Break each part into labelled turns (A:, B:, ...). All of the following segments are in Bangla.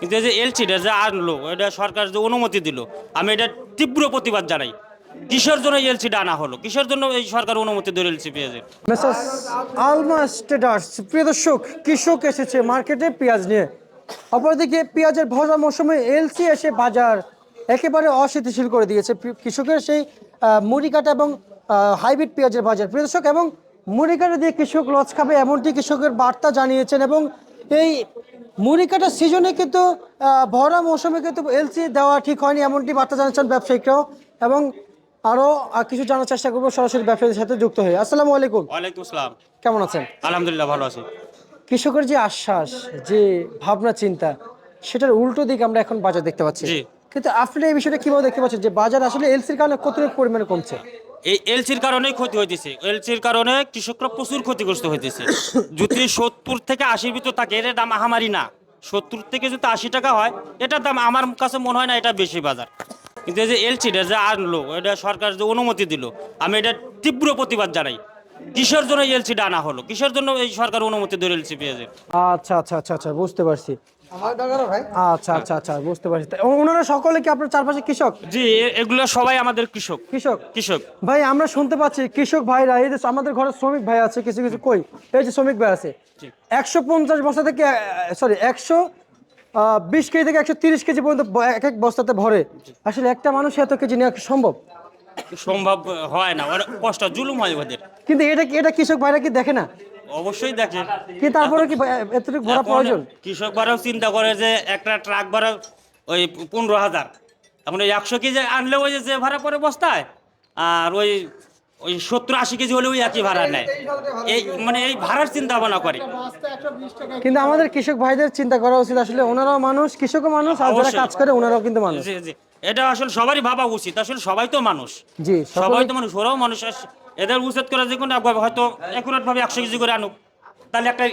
A: কিন্তু এই যে এলসিটা যে আনলো, এটা সরকার যে অনুমতি দিল, আমি এটা তীব্র প্রতিবাদ জানাই। কিসের জন্য এই এলসিটা আনা হলো? কিসের জন্য এই সরকার অনুমতি দিল এলসি পেঁয়াজের?
B: মেসাস আলমা স্টেডার্স, প্রিয় দর্শক, কৃষক এসেছে মার্কেটে পেঁয়াজ নিয়ে। অপরদিকে পেঁয়াজের ভরা মৌসুমে এলসি এসে বাজার একেবারে অস্থিতিশীল করে দিয়েছে কৃষকের সেই মুড়ি কাটা এবং হাইব্রিড পেঁয়াজের বাজার। প্রিয় দর্শক, এবং মুড়ি কাটা দিয়ে কৃষক লস খাবে এমনটি কৃষকের বার্তা জানিয়েছেন এবং এই মুড়ি কাটার সিজনে কিন্তু ভরা মৌসুমে কিন্তু এলসি দেওয়া ঠিক হয়নি এমনটি বার্তা জানাচ্ছেন ব্যবসায়িকরাও। এবং আরও কিছু জানার চেষ্টা করব সরাসরি ব্যবসায়ীদের সাথে যুক্ত হয়ে। আসসালামু আলাইকুম।
A: ওয়ালাইকুম আসসালাম।
B: কেমন আছেন?
A: আলহামদুলিল্লাহ ভালো আছি।
B: কৃষকের যে আশ্বাস যে ভাবনা চিন্তা সেটার উল্টো দিক আমরা এখন বাজার দেখতে পাচ্ছি। কিন্তু আপনি এই বিষয়টা কীভাবে দেখতে পাচ্ছেন? যে বাজার আসলে এলসির কারণে কতটুকু পরিমাণে কমছে?
A: এই এলসির কারণেই ক্ষতি হইতেছে। এলসির কারণে কৃষকরা প্রচুর ক্ষতিগ্রস্ত হইতেছে। যদি সত্তর থেকে আশির ভিতর থাকে এর দাম আহামারি না। সত্তর থেকে যদি আশি টাকা হয়, এটার দাম আমার কাছে মনে হয় না এটা বেশি বাজার। কিন্তু এই যে এলসিটা যে আনলো এটা সরকার যে অনুমতি দিল, আমি এটা তীব্র প্রতিবাদ জানাই। কিসের জন্য এলসিটা আনা হলো? কিসের জন্য এই সরকার অনুমতি দিল এলসি পেঁয়াজের?
B: আচ্ছা আচ্ছা আচ্ছা আচ্ছা বুঝতে পারছি। আচ্ছা আচ্ছা আচ্ছা বুঝতে পারছি। ওনারা সকলে কি আপনার চারপাশে কৃষক?
A: জি এগুলো সবাই আমাদের কৃষক।
B: কৃষক?
A: কৃষক।
B: ভাই আমরা শুনতে পাচ্ছি কৃষক ভাইরা এই যে আমাদের ঘরে শ্রমিক ভাই আছে কিছু কিছু। কই? এই যে শ্রমিক ভাই আছে। একশো পঞ্চাশ বস্তা থেকে সরি একশো বিশ কেজি থেকে একশো তিরিশ কেজি পর্যন্ত এক এক বস্তাতে ভরে। আসলে একটা মানুষ এত কেজি নেওয়া সম্ভব?
A: সম্ভব হয় না কষ্ট জুলুম হয় ওদের।
B: কিন্তু এটা কি এটা কৃষক ভাইরা কি দেখে না?
A: অবশ্যই দেখে
B: কি তারপরে কি এতটুকু
A: এখন
B: প্রয়োজন?
A: কৃষক ভাড়াও চিন্তা করে যে একটা ট্রাক ভাড়া ওই পনেরো হাজার। এখন ওই একশো কেজি আনলে ওই যে ভাড়া পরে বস্তায় আর ওই ওই সত্তর আশি কেজি হলে ওই একই ভাড়া নেয়। এই মানে এই ভাড়ার চিন্তা ভাবনা করে।
B: কিন্তু আমাদের কৃষক ভাইদের চিন্তা করা উচিত আসলে ওনারাও মানুষ কৃষকও মানুষ আর যারা কাজ করে ওনারাও কিন্তু মানুষ।
A: জি জি। এটা আসলে সবারই ভাবা উচিত আসলে সবাই তো মানুষ।
B: জি
A: সবাই তো মানুষ ওরাও মানুষ এদের উচিত করে যে কোনো হয়তো একুরেট ভাবে একশো কেজি করে আনুক। তাহলে একটা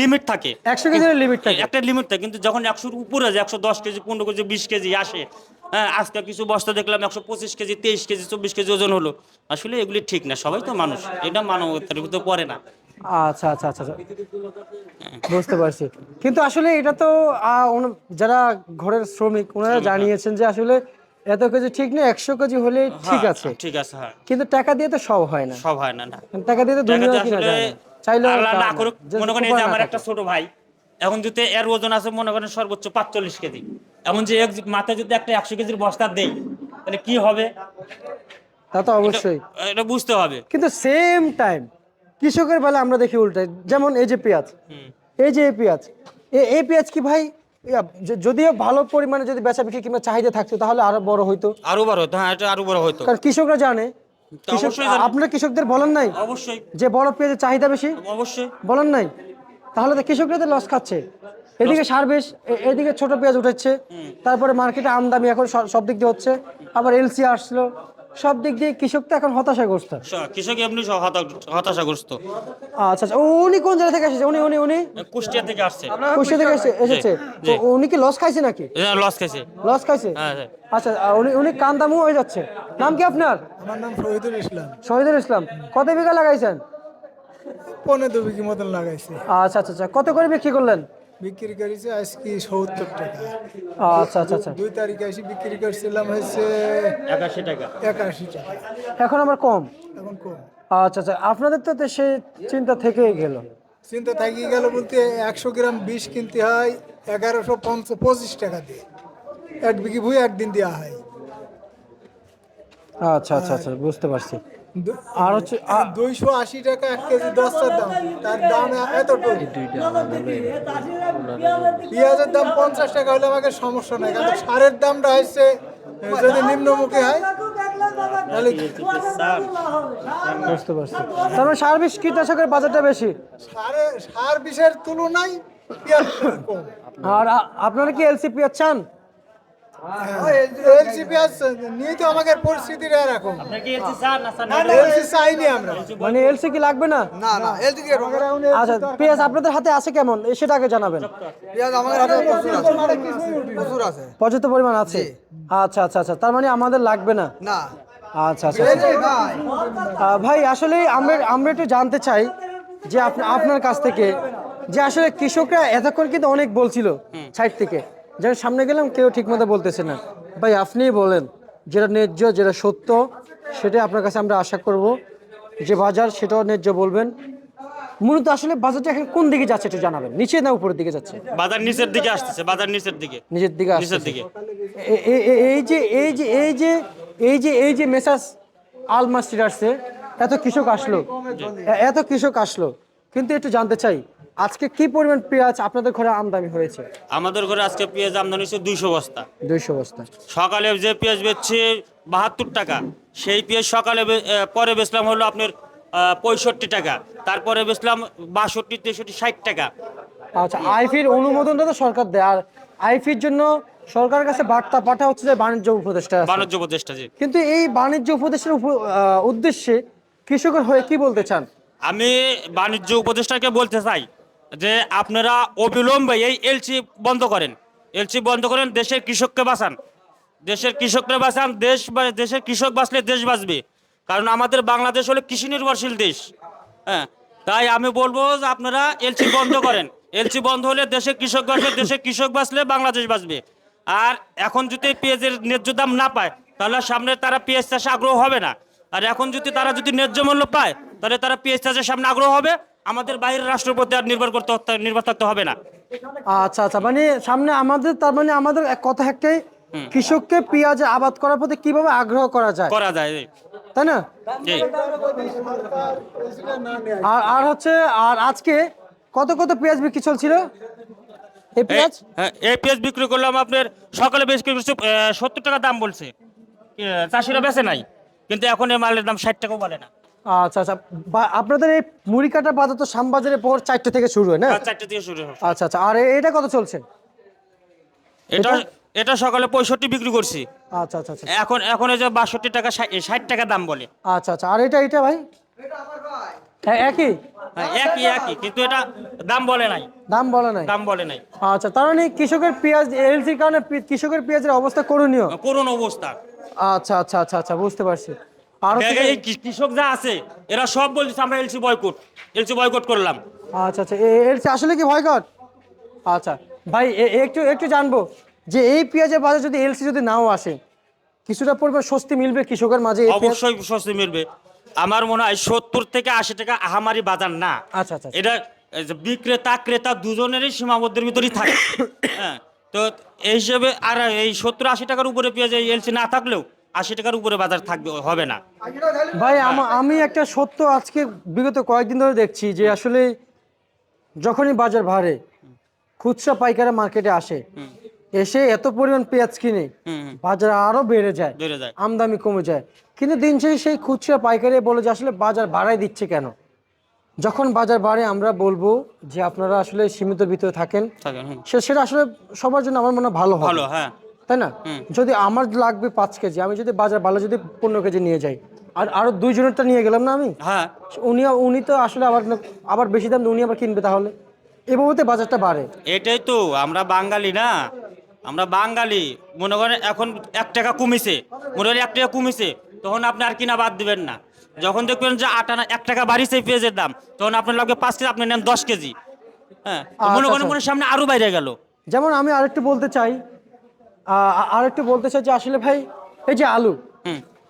A: লিমিট থাকে।
B: একশো কেজির লিমিট থাকে।
A: একটা লিমিট থাকে। কিন্তু যখন একশোর উপরে যায় একশো দশ কেজি পনেরো কেজি বিশ কেজি আসে হ্যাঁ আজকে কিছু বস্তা দেখলাম একশো পঁচিশ কেজি তেইশ কেজি চব্বিশ কেজি ওজন হলো। আসলে এগুলি ঠিক না সবাই তো মানুষ। এটা মানবতার ভিতরে পড়ে না।
B: আচ্ছা আচ্ছা আচ্ছা আচ্ছা। বুঝতে পারছি। কিন্তু আসলে এটা তো যারা ঘরের শ্রমিক ওনারা জানিয়েছেন যে আসলে এত কেজি ঠিক নেই একশো কেজি হলে ঠিক
A: হ্যাঁ,
B: আছে
A: ঠিক আছে হ্যাঁ।
B: কিন্তু টাকা দিয়ে তো সব হয় না।
A: সব হয় না না।
B: টাকা দিয়ে তো দুনিয়া কিনা যায় না।
A: আল্লাহ না
B: না।
A: করুক মনে করেন এই যে আমার একটা ছোট ভাই এখন যদি এর ওজন আছে মনে করেন সর্বোচ্চ পাঁচচল্লিশ কেজি। এমন যে মাথায় যদি একটা একশো কেজির বস্তা দেই তাহলে কি হবে?
B: তা তো অবশ্যই।
A: এটা বুঝতে হবে।
B: কিন্তু সেম টাইম কৃষকের বেলা আমরা দেখি উল্টাই যেমন এই যে পেঁয়াজ এই যে এই পেঁয়াজ এ- এই পেঁয়াজ কি ভাই যদিও ভালো পরিমাণে যদি বেচা বিক্রি কিংবা চাহিদা থাকতো তাহলে আরও বড় হইতো।
A: আরও বড় হতো হ্যাঁ এটা আরও বড় হতো
B: কারণ কৃষকরা জানে আপনার কৃষকদের বলেন নাই
A: অবশ্যই।
B: যে বড় পেঁয়াজের চাহিদা বেশি?
A: অবশ্যই।
B: বলেন নাই। তাহলে তো কৃষকরা তো লস খাচ্ছে। এদিকে সার বেশ এদিকে ছোট পেঁয়াজ উঠেছে। তারপরে মার্কেটে আমদামি এখন সব দিক দিয়ে হচ্ছে। আবার এলসি আসলো। সব দিক দিয়ে কৃষক তো এখন হতাশাগ্রস্ত।
A: কৃষক এমনি সব হতাশাগ্রস্ত।
B: আচ্ছা আচ্ছা উনি কোন জায়গা থেকে এসেছে উনি উনি উনি?
A: কুষ্টিয়া থেকে আসছে।
B: কুষ্টিয়া থেকে এসে- এসেছে। তো উনি কি লস খাইছে নাকি?
A: লস খাইছে।
B: লস খাইছে?
A: হ্যাঁ হ্যাঁ।
B: আচ্ছা উনি উনি কান্দামু হয়ে যাচ্ছে। নাম কি আপনার?
C: আমার নাম শহীদুল ইসলাম।
B: শহীদুল ইসলাম। কত বিঘা লাগাইছেন?
C: পনেরো বিঘি মতন লাগাইছে।
B: আচ্ছা আচ্ছা আচ্ছা কত করে বিক্রি করলেন?
C: বিক্রি করেছে আজকে সত্তর টাকা।
B: আচ্ছা আচ্ছা আচ্ছা।
C: দুই তারিখে এসে বিক্রি করছিলাম হচ্ছে
A: একাশি টাকা।
C: একাশি টাকা।
B: এখন আমার কম?
C: এখন কম।
B: আচ্ছা আচ্ছা। আপনাদের তো তো সে চিন্তা থেকেই গেল।
C: চিন্তা থাকি গেল বলতে একশো গ্রাম বিষ কিনতে হয় এগারোশো পঞ্চাশ পঁচিশ টাকা দিয়ে। এক বিঘি ভুই একদিন দেওয়া হয়।
B: আচ্ছা আচ্ছা আচ্ছা। বুঝতে পারছি। আর হচ্ছে
C: দুইশো আশি টাকা এক কেজি দশটার দাম। তার দাম এতটুকু। পেঁয়াজের দাম পঞ্চাশ টাকা হলে আমাকে সমস্যা নাই কারণ সারের দামটা হচ্ছে যদি নিম্নমুখী হয় তাহলে
B: বুঝতে পারছি। তার মানে সার বিষ কীটনাশকের বাজারটা বেশি?
C: সারে সার বিষের তুলনায় পেঁয়াজ কম।
B: আর আপনারা কি এলসি পেঁয়াজ চান?
C: এলসি নিয়ে তো আমাকে পরিস্থিতিটা এরকম
A: এলসি স্যার না স্যার?
C: এলসি চাইনি আমরা।
B: মানে এলসি কি লাগবে না?
C: না না এলসি কে
B: আচ্ছা পেঁয়াজ আপনাদের হাতে আছে কেমন? এ সেটা আগে জানাবেন
C: পেঁয়াজ আমাদের হাতে প্রচুর আছে। প্রচুর আছে।
B: পর্যাপ্ত পরিমাণ আছে? আচ্ছা আচ্ছা আচ্ছা। তার মানে আমাদের লাগবে না?
C: না।
B: আচ্ছা আচ্ছা আচ্ছা। ভাই। আসলে আমরা আমরা একটু জানতে চাই যে আপনার কাছ থেকে যে আসলে কৃষকরা এতক্ষণ কিন্তু অনেক বলছিল সাইড থেকে। যেন সামনে গেলাম কেউ ঠিক মতো বলতেছে না। ভাই আপনিই বলেন যেটা ন্যায্য যেটা সত্য সেটাই আপনার কাছে আমরা আশা করব। যে বাজার সেটাও ন্যায্য বলবেন। মূলত আসলে বাজারটা এখন কোন দিকে যাচ্ছে একটু জানাবেন। নিচে না উপরের দিকে যাচ্ছে?
A: বাজার নিচের দিকে আসতেছে বাজার নিচের দিকে।
B: নিচের দিকে
A: নিচের
B: আসছে
A: দিকে।
B: এই যে এই যে এই যে এই যে এই যে মেসাজ আলমাস ট্রেডার্সে এত কৃষক আসলো। এত কৃষক আসলো। কিন্তু একটু জানতে চাই আজকে কি পরিমাণ পেঁয়াজ আপনাদের ঘরে আমদানি হয়েছে?
A: আমাদের ঘরে আজকে পেঁয়াজ আমদানি হচ্ছে দুইশো বস্তা।
B: দুইশো বস্তা।
A: সকালে যে পেঁয়াজ বেচছে বাহাত্তর টাকা সেই পেঁয়াজ সকালে পরে বেচলাম হলো আপনার পঁয়ষট্টি টাকা তারপরে বেচলাম বাষট্টি তেষট্টি ষাট টাকা।
B: আচ্ছা আইফির অনুমোদনটা তো সরকার দেয় আর আইফির জন্য সরকারের কাছে বার্তা পাঠা হচ্ছে যে বাণিজ্য উপদেষ্টা
A: বাণিজ্য উপদেষ্টা যে
B: কিন্তু এই বাণিজ্য উপদেষ্টার উপ- উদ্দেশ্যে কৃষকের হয়ে কি বলতে চান?
A: আমি বাণিজ্য উপদেষ্টাকে বলতে চাই যে আপনারা অবিলম্বে এই এলসি বন্ধ করেন। এলসি বন্ধ করেন, দেশের কৃষককে বাঁচান। দেশের কৃষককে বাঁচান, দেশ দেশের কৃষক বাঁচলে দেশ বাঁচবে। কারণ আমাদের বাংলাদেশ হলো কৃষি নির্ভরশীল দেশ। হ্যাঁ তাই আমি বলব যে আপনারা এলসি বন্ধ করেন। এলসি বন্ধ হলে দেশের কৃষক বাঁচবে দেশের কৃষক বাঁচলে বাংলাদেশ বাঁচবে। আর এখন যদি পেঁয়াজের ন্যায্য দাম না পায়, তাহলে সামনে তারা পেঁয়াজ চাষে আগ্রহ হবে না। আর এখন যদি তারা যদি ন্যায্য মূল্য পায়, তাহলে তারা পেঁয়াজ চাষের সামনে আগ্রহ হবে। আমাদের বাইরের রাষ্ট্রের প্রতি আর নির্ভর করতে নির্ভর থাকতে হবে না।
B: আচ্ছা আচ্ছা মানে সামনে আমাদের তার মানে আমাদের এক কথা একটাই কৃষককে পেঁয়াজ আবাদ করার প্রতি কীভাবে আগ্রহ করা যায়?
A: করা যায়
B: তাই না? আর আর হচ্ছে আর আজকে কত কত পেঁয়াজ বিক্রি চলছিল? এই পেঁয়াজ?
A: হ্যাঁ, এই পেঁয়াজ বিক্রি করলাম আপনার সকালে বিক্রি করছে সত্তর টাকা দাম বলছে। চাষিরা বেচে নাই কিন্তু এখন এই মালের দাম ষাট টাকাও বলে না।
B: আচ্ছা আচ্ছা। আপনাদের এই মুড়ি কাটা বাজার তো শ্যামবাজারে পর চারটে থেকে শুরু হয় না?
A: চারটে দিয়ে শুরু হয়।
B: আচ্ছা আচ্ছা। আর এটা কত চলছে?
A: এটা এটা? সকালে পঁয়ষট্টি বিক্রি করছি।
B: আচ্ছা আচ্ছা আচ্ছা।
A: এখন এখন এই যে বাষট্টি টাকা ষাট টাকা দাম বলে।
B: আচ্ছা আচ্ছা। আর এটা এটা ভাই? হ্যাঁ একই?
A: হ্যাঁ, একই একই। কিন্তু এটা দাম বলে নাই।
B: দাম বলা নাই?
A: দাম বলে নাই।
B: আচ্ছা তার মানে কৃষকের পেঁয়াজ এলসির কারণে কৃষকের পেঁয়াজের অবস্থা করণীয়?
A: করুন অবস্থা।
B: আচ্ছা আচ্ছা আচ্ছা আচ্ছা বুঝতে পারছি।
A: কৃষক যা আছে এরা সব বলছে আমরা এলসি বয়কট এলসি বয়কট করলাম।
B: আচ্ছা আচ্ছা এলসি আসলে কি ভয়কট আচ্ছা ভাই একটু একটু জানব যে এই পেঁয়াজের বাজার যদি এলসি যদি নাও আসে কিছুটা পরিমাণ স্বস্তি মিলবে কৃষকের মাঝে
A: অবশ্যই স্বস্তি মিলবে। আমার মনে হয় সত্তর থেকে আশি টাকা আহামারি বাজার না।
B: আচ্ছা আচ্ছা
A: এটা বিক্রেতা ক্রেতা দুজনেরই সীমাবদ্ধের ভিতরেই থাকে। হ্যাঁ তো এই হিসেবে আর এই সত্তর আশি টাকার উপরে পেঁয়াজ এলসি না থাকলেও আশি টাকার উপরে বাজার থাকবে হবে না।
B: ভাই আমা- একটা সত্য আজকে বিগত কয়েকদিন ধরে দেখছি যে আসলে যখনই বাজার ভাড়ে খুচরা পাইকারা মার্কেটে আসে এসে এত পরিমাণ পেঁয়াজ কিনে বাজার আরও বেড়ে যায়
A: বেড়ে যায়।
B: আমদানি কমে যায়। কিন্তু দিন শেষে সেই খুচরা পাইকারি বলে যে আসলে বাজার বাড়াই দিচ্ছে কেন? যখন বাজার বাড়ে আমরা বলব যে আপনারা আসলে সীমিত ভিতরে থাকেন। সেটা আসলে সবার জন্য আমার মনে হয় ভালো
A: ভালো হ্যাঁ।
B: তাই না? যদি আমার লাগবে পাঁচ কেজি আমি যদি বাজার ভালো যদি পনেরো কেজি নিয়ে যাই আর আরও দুইজনেরটা নিয়ে গেলাম না আমি?
A: হ্যাঁ।
B: উনি উনি তো আসলে আবার আবার বেশি দাম উনি আবার কিনবে তাহলে? এভাবে বাজারটা বাড়ে।
A: এটাই তো আমরা বাঙালি না? আমরা বাঙালি। মনে করেন এখন এক টাকা কমিছে। মনে করেন এক টাকা কমিছে তখন আপনি আর কিনা বাদ দিবেন না। যখন দেখবেন যে আট আনা এক টাকা বাড়িছে পেঁয়াজের দাম তখন আপনার লাগবে পাঁচ কেজি আপনি নেন দশ কেজি। হ্যাঁ মনে করেন
B: আচ্ছা।
A: মনে সামনে আরও বাইরে গেল।
B: যেমন আমি আরেকটু বলতে চাই আহ, আরেকটু বলতে চাই যে আসলে ভাই এই যে আলু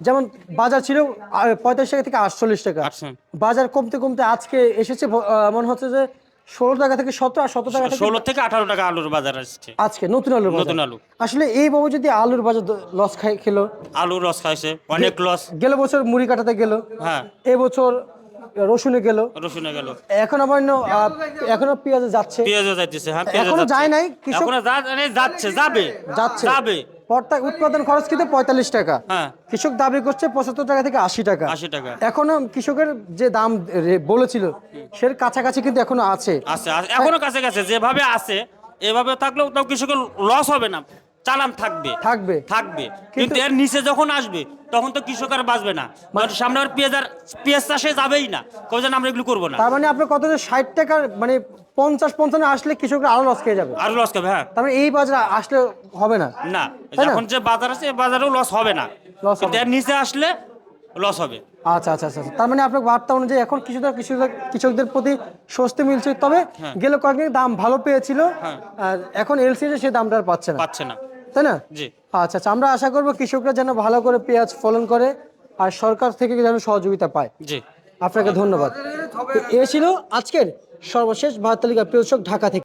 B: যেমন বাজার ছিল পঁয়তাল্লিশ টাকা থেকে আটচল্লিশ টাকা।
A: আচ্ছা।
B: বাজার কমতে কমতে আজকে এসেছে মনে হচ্ছে যে ষোলো টাকা থেকে সতেরো আর সতেরো টাকা
A: ষোলো থেকে আঠারো টাকা আলুর বাজার আসছে।
B: আজকে নতুন আলুর
A: নতুন আলু।
B: আসলে এইভাবে যদি আলুর বাজার লস খাই খেলো।
A: আলু রস খাইছে অনেক লস
B: গেল বছর মুড়ি কাটাতে গেল।
A: হ্যাঁ।
B: এবছর রসুনে গেল।
A: রসুনে গেল।
B: এখন আবার এখনও পেঁয়াজে যাচ্ছে।
A: পেঁয়াজও যাইতেছে হ্যাঁ পেঁয়াজও
B: এখনও
A: যাচ্ছে।
B: যায় নাই,
A: এখনও যাচ্ছে যাবে
B: যাচ্ছে।
A: যাবে।
B: পর্তা উৎপাদন খরচ কিন্তু পঁয়তাল্লিশ টাকা।
A: হ্যাঁ।
B: কৃষক দাবি করছে পঁচাত্তর টাকা থেকে আশি টাকা।
A: আশি টাকা।
B: এখনও কৃষকের যে দাম বলেছিল সে কাছাকাছি কিন্তু এখনও আছে।
A: আছে এখনও কাছে কাছে যেভাবে আছে এভাবে থাকলেও তাও কৃষকের লস হবে না। চালান থাকবে।
B: থাকবে।
A: থাকবে। কিন্তু এর নিচে যখন আসবে তখন তো কৃষক আর বাঁচবে না। কারণ সামনে আর পেঁয়াজ আর পেঁয়াজ চাষে যাবেই না। কবে যেন আমরা এগুলো করব না।
B: তার মানে আপনার কত যে ষাট টাকার মানে পঞ্চাশ পঞ্চান্ন আসলে কৃষকরা আরও লস খেয়ে যাবে।
A: আর লস করবে হ্যাঁ।
B: তার মানে এই বাজার আসলে হবে না।
A: না এখন যে বাজার আছে এই বাজারেও লস হবে না।
B: হবে।
A: এর নিচে আসলে লস হবে।
B: আচ্ছা আচ্ছা আচ্ছা তার মানে আপনার বার্তা অনুযায়ী এখন কিছুটা কৃষকদের কৃষকদের প্রতি স্বস্তি মিলছে। তবে গেলে কয়েকদিন দাম ভালো পেয়েছিল।
A: হ্যাঁ।
B: আর এখন এলসি সেই দামটা আর পাচ্ছে না।
A: পাচ্ছে না।
B: তাই না?
A: জি।
B: আচ্ছা আচ্ছা আমরা আশা করব কৃষকরা যেন ভালো করে পেঁয়াজ ফলন করে আর সরকার থেকে যেন সহযোগিতা পায়।
A: জি।
B: আপনাকে ধন্যবাদ। এ ছিল আজকের সর্বশেষ ভারত তালিকা প্রিয় ঢাকা থেকে।